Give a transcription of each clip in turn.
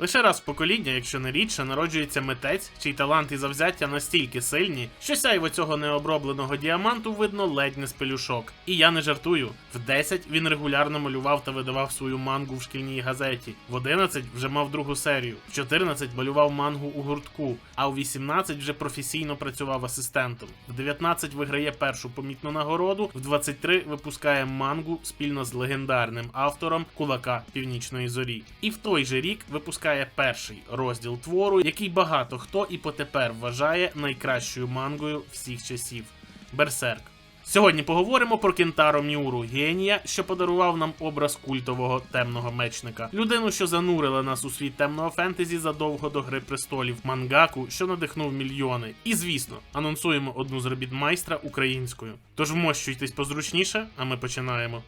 Лише раз в покоління, якщо не рідше, народжується митець, чий талант і завзяття настільки сильні, що сяйво цього необробленого діаманту видно ледь не з пелюшок. І я не жартую. В 10 він регулярно малював та видавав свою мангу в шкільній газеті. В 11 вже мав другу серію. В 14 малював мангу у гуртку, а у 18 вже професійно працював асистентом. В 19 виграє першу помітну нагороду, в 23 випускає мангу спільно з легендарним автором Кулака Північної Зорі. І в той же рік випускає перший розділ твору, який багато хто і потепер вважає найкращою мангою всіх часів Берсерк. Сьогодні поговоримо про Кентаро Міуру, генія, що подарував нам образ культового темного мечника, людину, що занурила нас у світ темного фентезі задовго до Гри престолів, мангаку, що надихнув мільйони. І звісно, анонсуємо одну з робіт майстра українською. Тож вмощуйтесь позручніше, а ми починаємо.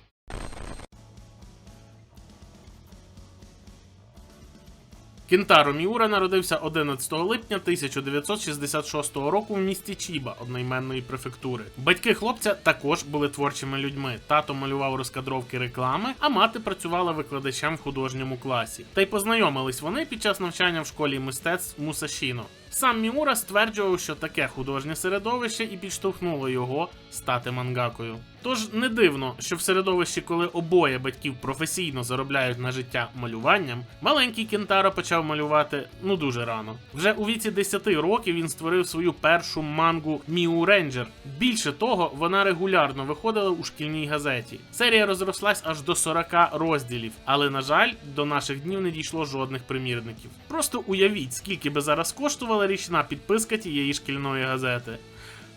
Кентаро Міура народився 11 липня 1966 року в місті Чіба одноіменної префектури. Батьки хлопця також були творчими людьми. Тато малював розкадровки реклами, а мати працювала викладачем в художньому класі. Та й познайомились вони під час навчання в школі мистецтв Мусашіно. Сам Міура стверджував, що таке художнє середовище і підштовхнуло його стати мангакою. Тож не дивно, що в середовищі, коли обоє батьків професійно заробляють на життя малюванням, маленький Кентаро почав малювати ну дуже рано. Вже у віці 10 років він створив свою першу мангу Міу Рейнджер. Більше того, вона регулярно виходила у шкільній газеті. Серія розрослась аж до 40 розділів, але на жаль, до наших днів не дійшло жодних примірників. Просто уявіть, скільки би зараз коштувала річна підписка тієї шкільної газети.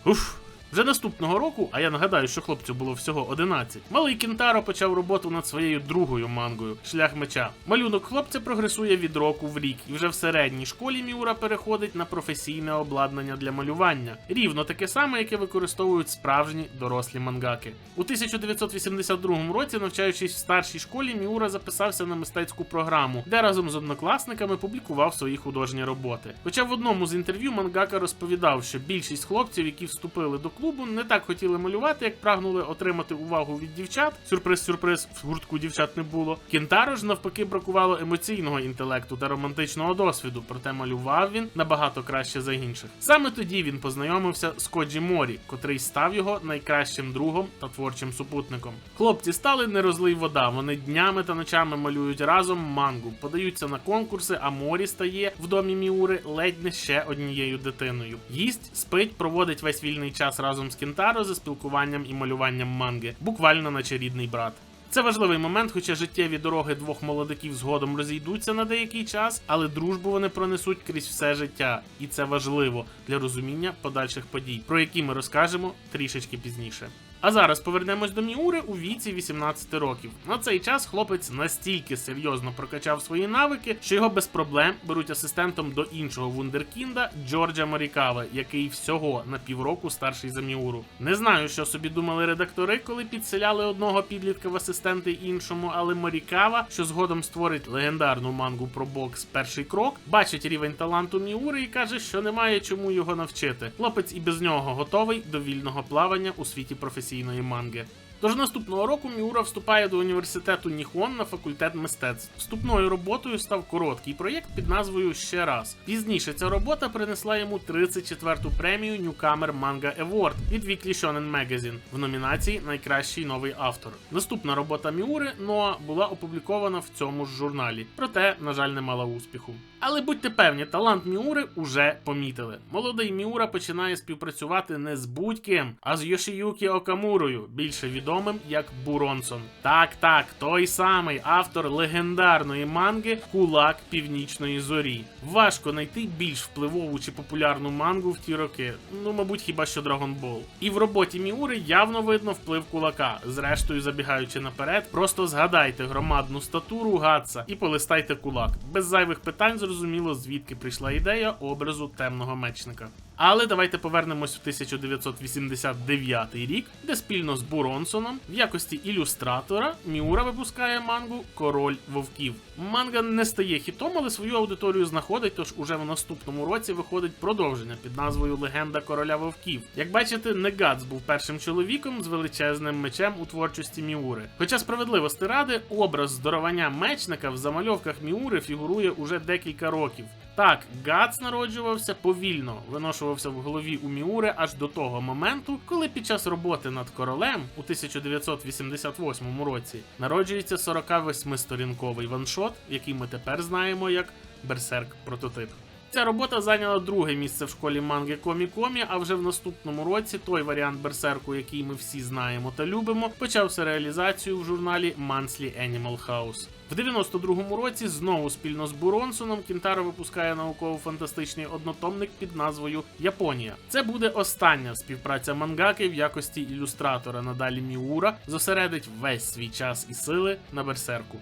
Уф. Вже наступного року, а я нагадаю, що хлопцю було всього 11, малий Кентаро почав роботу над своєю другою мангою Шлях меча. Малюнок хлопця прогресує від року в рік, і вже в середній школі Міура переходить на професійне обладнання для малювання, рівно таке саме, яке використовують справжні дорослі мангаки. У 1982 році, навчаючись в старшій школі, Міура записався на мистецьку програму, де разом з однокласниками публікував свої художні роботи. Хоча в одному з інтерв'ю мангака розповідав, що більшість хлопців, які вступили до клубу, не так хотіли малювати, як прагнули отримати увагу від дівчат. Сюрприз-сюрприз, в гуртку дівчат не було. Кентаро ж навпаки бракувало емоційного інтелекту та романтичного досвіду, проте малював він набагато краще за інших. Саме тоді він познайомився з Коджі Морі, котрий став його найкращим другом та творчим супутником. Хлопці стали не розлий вода. Вони днями та ночами малюють разом мангу, подаються на конкурси, а Морі стає в домі Міури ледь не ще однією дитиною. Їсть, спить, проводить весь вільний час разом з Кентаро за спілкуванням і малюванням манги, буквально наче рідний брат. Це важливий момент, хоча життєві дороги двох молодиків згодом розійдуться на деякий час, але дружбу вони пронесуть крізь все життя, і це важливо для розуміння подальших подій, про які ми розкажемо трішечки пізніше. А зараз повернемось до Міури у віці 18 років. На цей час хлопець настільки серйозно прокачав свої навики, що його без проблем беруть асистентом до іншого вундеркінда Джорджа Морікави, який всього на півроку старший за Міуру. Не знаю, що собі думали редактори, коли підселяли одного підлітка в асистенти іншому, але Морікава, що згодом створить легендарну мангу про бокс Перший крок, бачить рівень таланту Міури і каже, що немає чому його навчити. Хлопець і без нього готовий до вільного плавання у світі професійної манги. Тож наступного року Міура вступає до університету Ніхон на факультет мистецтв. Вступною роботою став короткий проєкт під назвою Ще раз. Пізніше ця робота принесла йому 34-ту премію Newcomer Manga Award від Weekly Shonen Magazine в номінації Найкращий новий автор. Наступна робота Міури Ноа була опублікована в цьому ж журналі, проте, на жаль, не мала успіху. Але будьте певні, талант Міури уже помітили. Молодий Міура починає співпрацювати не з будь-ким, а з Йошіюкі Окамурою, більше відомим як Буронсон. Так, так, той самий автор легендарної манги Кулак Північної Зорі. Важко знайти більш впливову чи популярну мангу в ті роки. Ну, мабуть, хіба що Ball. І в роботі Міури явно видно вплив кулака. Зрештою, забігаючи наперед, просто згадайте громадну статуру Гатса і полистайте кулак. Без зайвих питань зрозуміло, звідки прийшла ідея образу темного мечника. Але давайте повернемось в 1989 рік, де спільно з Буронсоном в якості ілюстратора Міура випускає мангу Король Вовків. Манга не стає хітом, але свою аудиторію знаходить, тож уже в наступному році виходить продовження під назвою Легенда короля вовків. Як бачите, не Гац був першим чоловіком з величезним мечем у творчості Міури. Хоча справедливості ради, образ здоровання мечника в замальовках Міури фігурує уже декілька років. Так, Гац народжувався повільно, виношувався в голові у Міури аж до того моменту, коли під час роботи над королем у 1988 році народжується 48-сторінковий ваншот, який ми тепер знаємо як Берсерк Прототип. Ця робота зайняла друге місце в школі манги Комі-Комі, а вже в наступному році той варіант Берсерку, який ми всі знаємо та любимо, почався реалізацію в журналі Monthly Animal House. В 92-му році знову спільно з Буронсоном Кінтаро випускає науково-фантастичний однотомник під назвою Японія. Це буде остання співпраця мангаки в якості ілюстратора. Надалі Міура зосередить весь свій час і сили на берсерку.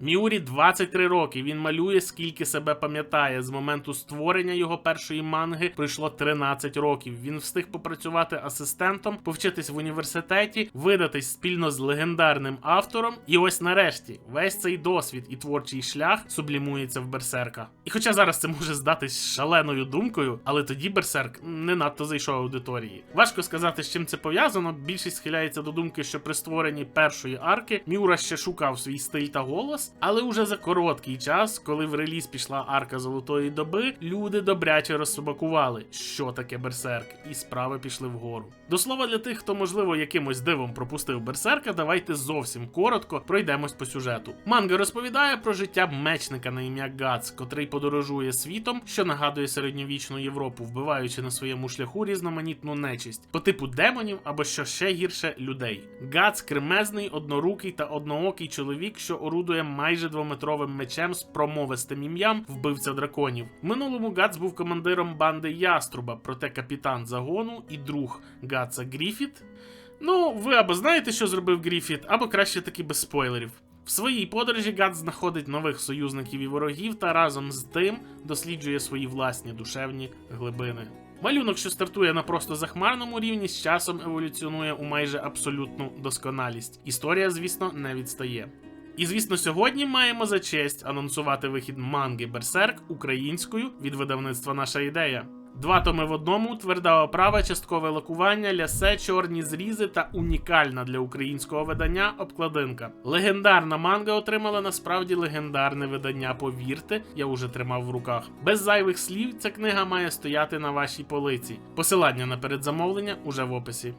Міурі 23 роки. Він малює скільки себе пам'ятає. З моменту створення його першої манги пройшло 13 років. Він встиг попрацювати асистентом, повчитись в університеті, видатись спільно з легендарним автором. І ось нарешті весь цей досвід і творчий шлях сублімується в берсерка. І хоча зараз це може здатись шаленою думкою, але тоді берсерк не надто зайшов аудиторії. Важко сказати, з чим це пов'язано. Більшість схиляється до думки, що при створенні першої арки Міура ще шукав свій стиль та голос. Але уже за короткий час, коли в реліз пішла арка Золотої доби, люди добряче розсобакували, що таке берсерк, і справи пішли вгору. До слова, для тих, хто можливо якимось дивом пропустив берсерка, давайте зовсім коротко пройдемось по сюжету. Манга розповідає про життя мечника на ім'я Гац, котрий подорожує світом, що нагадує середньовічну Європу, вбиваючи на своєму шляху різноманітну нечисть по типу демонів або що ще гірше людей. Гац кремезний, однорукий та одноокий чоловік, що орудує майже двометровим мечем з промовистим ім'ям вбивця драконів. В минулому Гац був командиром банди Яструба, проте капітан загону і друг Гаца Гріфіт. Ну, ви або знаєте, що зробив Гріфіт, або краще таки без спойлерів. В своїй подорожі Гац знаходить нових союзників і ворогів та разом з тим досліджує свої власні душевні глибини. Малюнок, що стартує на просто захмарному рівні, з часом еволюціонує у майже абсолютну досконалість. Історія, звісно, не відстає. І звісно, сьогодні маємо за честь анонсувати вихід манги Берсерк українською від видавництва Наша ідея. Два томи в одному, тверда оправа, часткове лакування, лясе, чорні зрізи та унікальна для українського видання обкладинка. Легендарна манга отримала насправді легендарне видання. Повірте, я уже тримав в руках. Без зайвих слів, ця книга має стояти на вашій полиці. Посилання на передзамовлення уже в описі.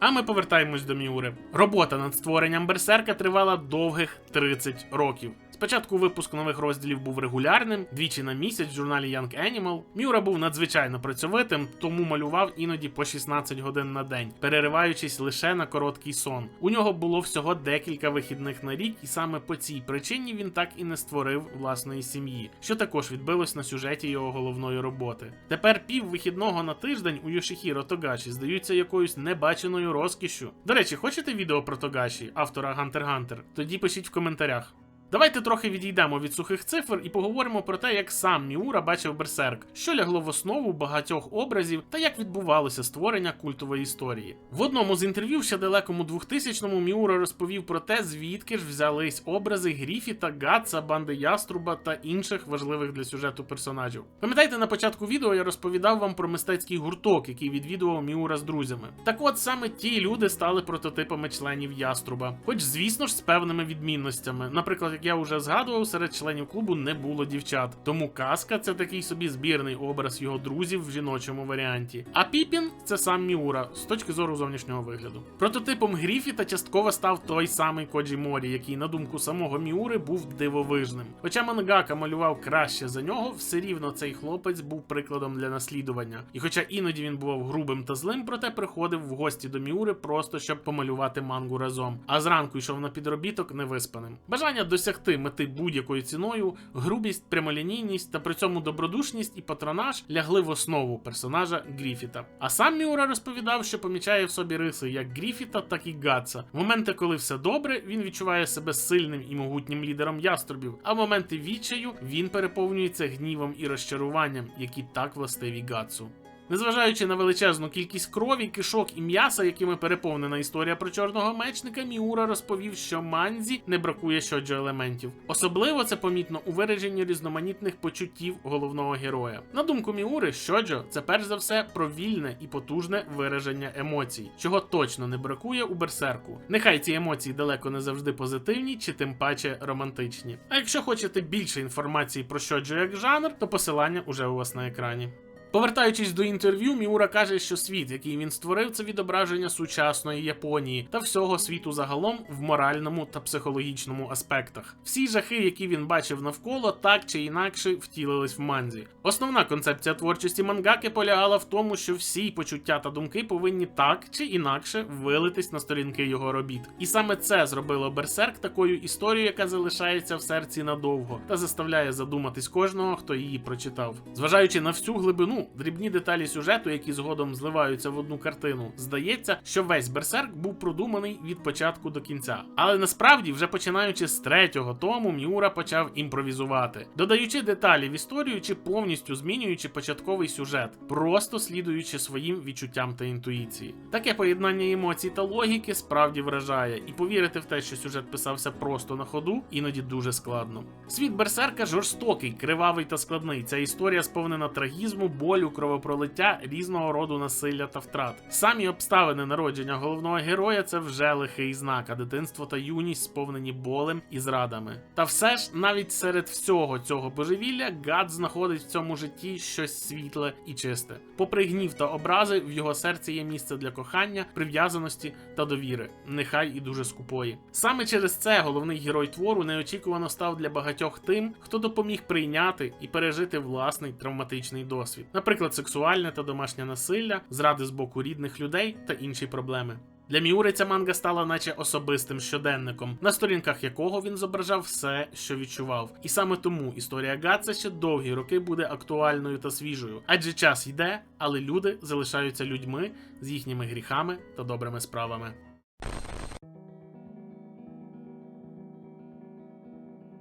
А ми повертаємось до Міури. Робота над створенням берсерка тривала довгих 30 років. Спочатку випуск нових розділів був регулярним, двічі на місяць в журналі Young Animal. Мюра був надзвичайно працьовитим, тому малював іноді по 16 годин на день, перериваючись лише на короткий сон. У нього було всього декілька вихідних на рік, і саме по цій причині він так і не створив власної сім'ї, що також відбилось на сюжеті його головної роботи. Тепер пів вихідного на тиждень у Йошихіро Тогаші здаються якоюсь небаченою розкішшю. До речі, хочете відео про Тогаші, автора Гантер Гантер? Тоді пишіть в коментарях. Давайте трохи відійдемо від сухих цифр і поговоримо про те, як сам Міура бачив Берсерк, що лягло в основу багатьох образів та як відбувалося створення культової історії. В одному з інтерв'ю ще далекому 2000-му Міура розповів про те, звідки ж взялись образи Гріфіта, Гатса, банди Яструба та інших важливих для сюжету персонажів. Пам'ятаєте, на початку відео я розповідав вам про мистецький гурток, який відвідував Міура з друзями. Так от саме ті люди стали прототипами членів Яструба, хоч, звісно ж, з певними відмінностями. Наприклад, як я вже згадував, серед членів клубу не було дівчат. Тому казка це такий собі збірний образ його друзів в жіночому варіанті. А Піпін це сам Міура з точки зору зовнішнього вигляду. Прототипом Гріфіта частково став той самий Коджі Морі, який, на думку самого Міури, був дивовижним. Хоча Мангака малював краще за нього, все рівно цей хлопець був прикладом для наслідування. І хоча іноді він бував грубим та злим, проте приходив в гості до Міури просто щоб помалювати мангу разом. А зранку йшов на підробіток невиспаним. Бажання досягти досягти мети будь-якою ціною, грубість, прямолінійність та при цьому добродушність і патронаж лягли в основу персонажа Гріфіта. А сам Міура розповідав, що помічає в собі риси як Гріфіта, так і Гатса. В моменти, коли все добре, він відчуває себе сильним і могутнім лідером яструбів, а в моменти відчаю він переповнюється гнівом і розчаруванням, які так властиві Гатсу. Незважаючи на величезну кількість крові, кишок і м'яса, якими переповнена історія про чорного мечника, Міура розповів, що манзі не бракує щоджо елементів. Особливо це помітно у вираженні різноманітних почуттів головного героя. На думку Міури, щоджо це перш за все про вільне і потужне вираження емоцій, чого точно не бракує у берсерку. Нехай ці емоції далеко не завжди позитивні чи тим паче романтичні. А якщо хочете більше інформації про щоджо як жанр, то посилання уже у вас на екрані. Повертаючись до інтерв'ю, Міура каже, що світ, який він створив, це відображення сучасної Японії та всього світу загалом в моральному та психологічному аспектах. Всі жахи, які він бачив навколо, так чи інакше втілились в манзі. Основна концепція творчості мангаки полягала в тому, що всі почуття та думки повинні так чи інакше вилитись на сторінки його робіт. І саме це зробило Берсерк такою історією, яка залишається в серці надовго та заставляє задуматись кожного, хто її прочитав. Зважаючи на всю глибину дрібні деталі сюжету, які згодом зливаються в одну картину. Здається, що весь берсерк був продуманий від початку до кінця. Але насправді, вже починаючи з третього тому, Міура почав імпровізувати, додаючи деталі в історію чи повністю змінюючи початковий сюжет, просто слідуючи своїм відчуттям та інтуїції. Таке поєднання емоцій та логіки справді вражає, і повірити в те, що сюжет писався просто на ходу, іноді дуже складно. Світ берсерка жорстокий, кривавий та складний. Ця історія сповнена трагізму, болю, кровопролиття, різного роду насилля та втрат. Самі обставини народження головного героя це вже лихий знак, а дитинство та юність сповнені болем і зрадами. Та все ж, навіть серед всього цього божевілля, Гад знаходить в цьому житті щось світле і чисте. Попри гнів та образи, в його серці є місце для кохання, прив'язаності та довіри, нехай і дуже скупої. Саме через це головний герой твору неочікувано став для багатьох тим, хто допоміг прийняти і пережити власний травматичний досвід наприклад, сексуальне та домашнє насилля, зради з боку рідних людей та інші проблеми. Для Міури ця манга стала наче особистим щоденником, на сторінках якого він зображав все, що відчував. І саме тому історія Гатса ще довгі роки буде актуальною та свіжою, адже час йде, але люди залишаються людьми з їхніми гріхами та добрими справами.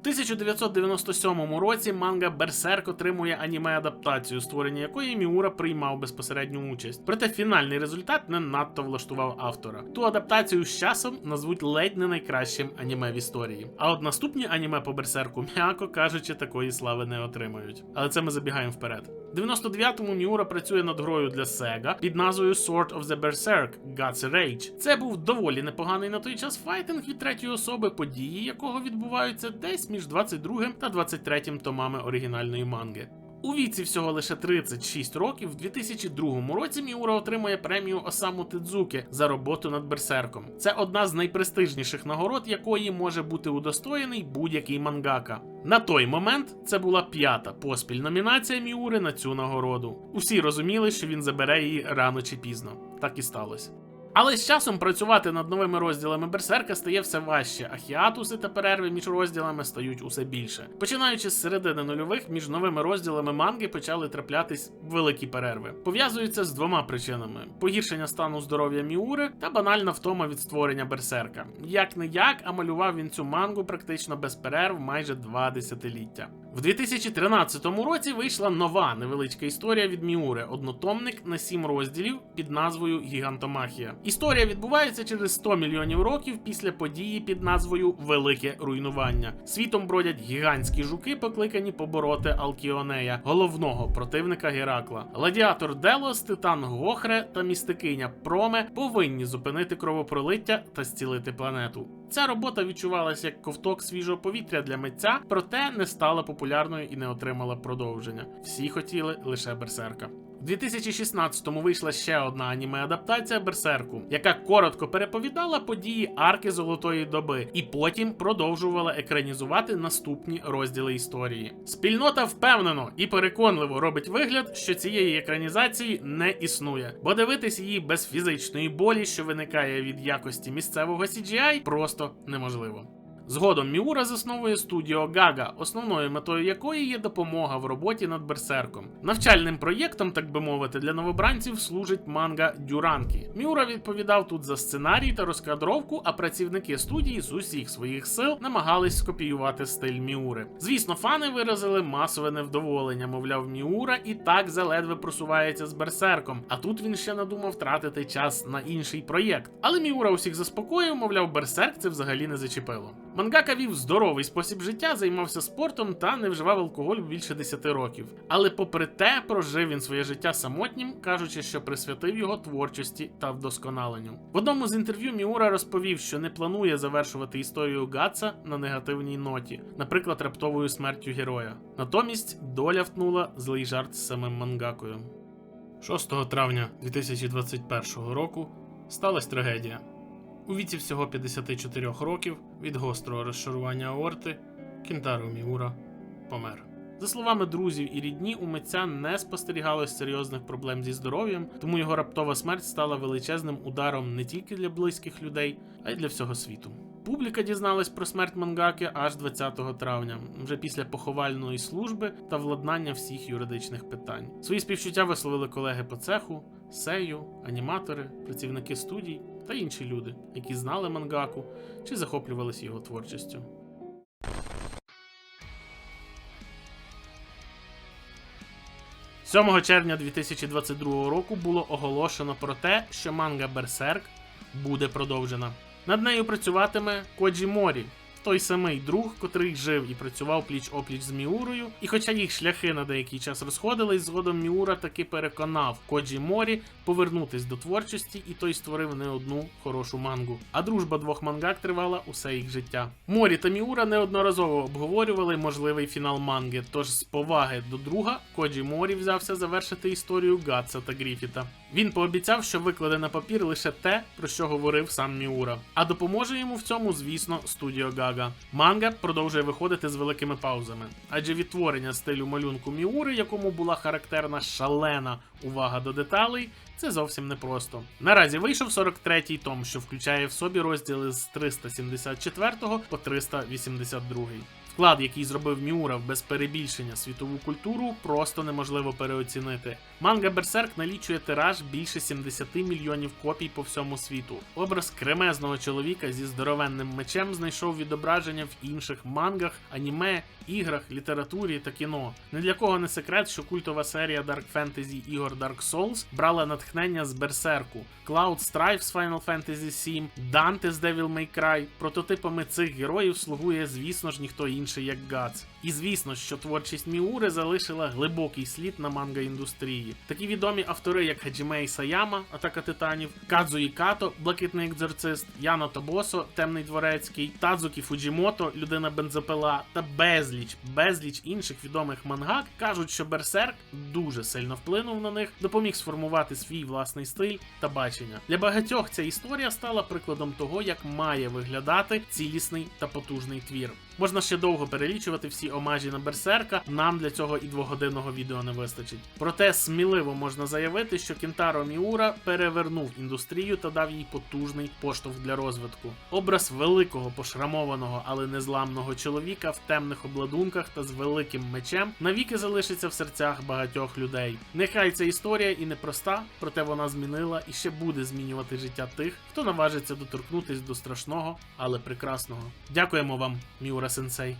1997 році манга Берсерк отримує аніме-адаптацію, створення якої Міура приймав безпосередню участь. Проте фінальний результат не надто влаштував автора. Ту адаптацію з часом назвуть ледь не найкращим аніме в історії. А от наступні аніме по берсерку, м'яко кажучи, такої слави не отримають. Але це ми забігаємо вперед. В 99-му Міура працює над грою для Sega під назвою Sword of the Berserk Guts Rage. Це був доволі непоганий на той час файтинг від третьої особи, події якого відбуваються десь між 22 та 23 томами оригінальної манги. У віці всього лише 36 років, в 2002 році Міура отримує премію Осаму Тедзуки за роботу над берсерком. Це одна з найпрестижніших нагород, якої може бути удостоєний будь-який мангака. На той момент це була п'ята поспіль номінація Міури на цю нагороду. Усі розуміли, що він забере її рано чи пізно. Так і сталося. Але з часом працювати над новими розділами Берсерка стає все важче, а хіатуси та перерви між розділами стають усе більше. Починаючи з середини нульових, між новими розділами манги почали траплятись великі перерви. Пов'язуються з двома причинами: погіршення стану здоров'я Міури та банальна втома від створення Берсерка. Як не як, а малював він цю мангу практично без перерв майже два десятиліття. В 2013 році вийшла нова невеличка історія від Міури, однотомник на сім розділів під назвою Гігантомахія. Історія відбувається через 100 мільйонів років після події під назвою Велике руйнування. Світом бродять гігантські жуки, покликані побороти Алкіонея, головного противника Геракла. Гладіатор Делос, Титан Гохре та містикиня Проме повинні зупинити кровопролиття та зцілити планету. Ця робота відчувалася як ковток свіжого повітря для митця, проте не стала популярною і не отримала продовження. Всі хотіли лише берсерка. У 2016-му вийшла ще одна аніме-адаптація Берсерку, яка коротко переповідала події арки Золотої доби і потім продовжувала екранізувати наступні розділи історії. Спільнота впевнено і переконливо робить вигляд, що цієї екранізації не існує, бо дивитись її без фізичної болі, що виникає від якості місцевого CGI, просто неможливо. Згодом Міура засновує студіо Гага, основною метою якої є допомога в роботі над берсерком. Навчальним проєктом, так би мовити, для новобранців служить манга Дюранкі. Міура відповідав тут за сценарій та розкадровку, а працівники студії з усіх своїх сил намагались скопіювати стиль Міури. Звісно, фани виразили масове невдоволення, мовляв, Міура і так заледве просувається з берсерком, а тут він ще надумав тратити час на інший проєкт. Але Міура усіх заспокоїв, мовляв, берсерк це взагалі не зачепило. Мангака вів здоровий спосіб життя, займався спортом та не вживав алкоголь більше 10 років. Але попри те, прожив він своє життя самотнім, кажучи, що присвятив його творчості та вдосконаленню. В одному з інтерв'ю Міура розповів, що не планує завершувати історію Гатса на негативній ноті, наприклад, раптовою смертю героя. Натомість доля втнула злий жарт з самим мангакою. 6 травня 2021 року сталася трагедія. У віці всього 54 років від гострого розшарування аорти Кінтару Міура помер. За словами друзів і рідні, у митця не спостерігалось серйозних проблем зі здоров'ям, тому його раптова смерть стала величезним ударом не тільки для близьких людей, а й для всього світу. Публіка дізналась про смерть мангаки аж 20 травня, вже після поховальної служби та владнання всіх юридичних питань. Свої співчуття висловили колеги по цеху, сею, аніматори, працівники студій та інші люди, які знали мангаку чи захоплювалися його творчістю. – 7 червня 2022 року було оголошено про те, що манга Берсерк буде продовжена. Над нею працюватиме Коджі Морі, той самий друг, котрий жив і працював пліч опліч з Міурою. І хоча їх шляхи на деякий час розходились, згодом Міура таки переконав Коджі Морі повернутись до творчості, і той створив не одну хорошу мангу. А дружба двох мангак тривала усе їх життя. Морі та Міура неодноразово обговорювали можливий фінал манги. Тож з поваги до друга Коджі Морі взявся завершити історію Гатса та Гріфіта. Він пообіцяв, що викладе на папір лише те, про що говорив сам Міура. А допоможе йому в цьому, звісно, студіо Гага. Манга продовжує виходити з великими паузами, адже відтворення стилю малюнку Міури, якому була характерна шалена увага до деталей, це зовсім непросто. Наразі вийшов 43-й том, що включає в собі розділи з 374 по 382. Вклад, який зробив Міура без перебільшення світову культуру, просто неможливо переоцінити. Манга Берсерк налічує тираж більше 70 мільйонів копій по всьому світу. Образ кремезного чоловіка зі здоровенним мечем знайшов відображення в інших мангах, аніме, іграх, літературі та кіно. Не для кого не секрет, що культова серія Dark Fantasy ігор Dark Souls брала натхнення з Берсерку, Cloud Strife з Final Fantasy VII, Dante з Devil May Cry. Прототипами цих героїв слугує, звісно ж, ніхто інший як Гац. І звісно, що творчість Міури залишила глибокий слід на манга індустрії. Такі відомі автори, як Хаджімей Саяма, Атака Титанів, Кадзуї Като, Блакитний екзорцист, Яно Тобосо, Темний Дворецький, Тадзукі Фуджімото, Людина Бензопила та безліч, безліч інших відомих мангак кажуть, що Берсерк дуже сильно вплинув на них, допоміг сформувати свій власний стиль та бачення. Для багатьох ця історія стала прикладом того, як має виглядати цілісний та потужний твір. Можна ще довго перелічувати всі омажі на берсерка. Нам для цього і двогодинного відео не вистачить. Проте сміливо можна заявити, що Кінтаро Міура перевернув індустрію та дав їй потужний поштовх для розвитку. Образ великого пошрамованого, але незламного чоловіка в темних обладунках та з великим мечем навіки залишиться в серцях багатьох людей. Нехай ця історія і непроста, проте вона змінила і ще буде змінювати життя тих, хто наважиться доторкнутись до страшного, але прекрасного. Дякуємо вам, Міура Сенсей.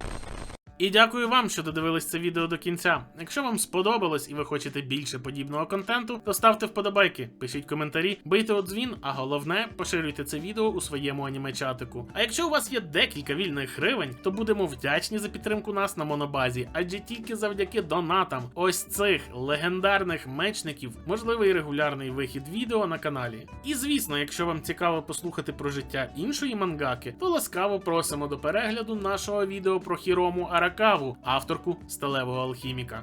you І дякую вам, що додивились це відео до кінця. Якщо вам сподобалось і ви хочете більше подібного контенту, то ставте вподобайки, пишіть коментарі, бийте у дзвін, а головне, поширюйте це відео у своєму аніме-чатику. А якщо у вас є декілька вільних гривень, то будемо вдячні за підтримку нас на монобазі, адже тільки завдяки донатам ось цих легендарних мечників можливий регулярний вихід відео на каналі. І звісно, якщо вам цікаво послухати про життя іншої мангаки, то ласкаво просимо до перегляду нашого відео про Хірому Аракаву, авторку сталевого алхіміка.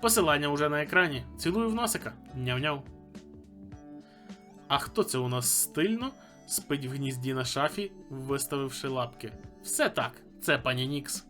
Посилання уже на екрані. Цілую в носика. Няв-няв. А хто це у нас стильно спить в гнізді на шафі, виставивши лапки? Все так, це пані Нікс.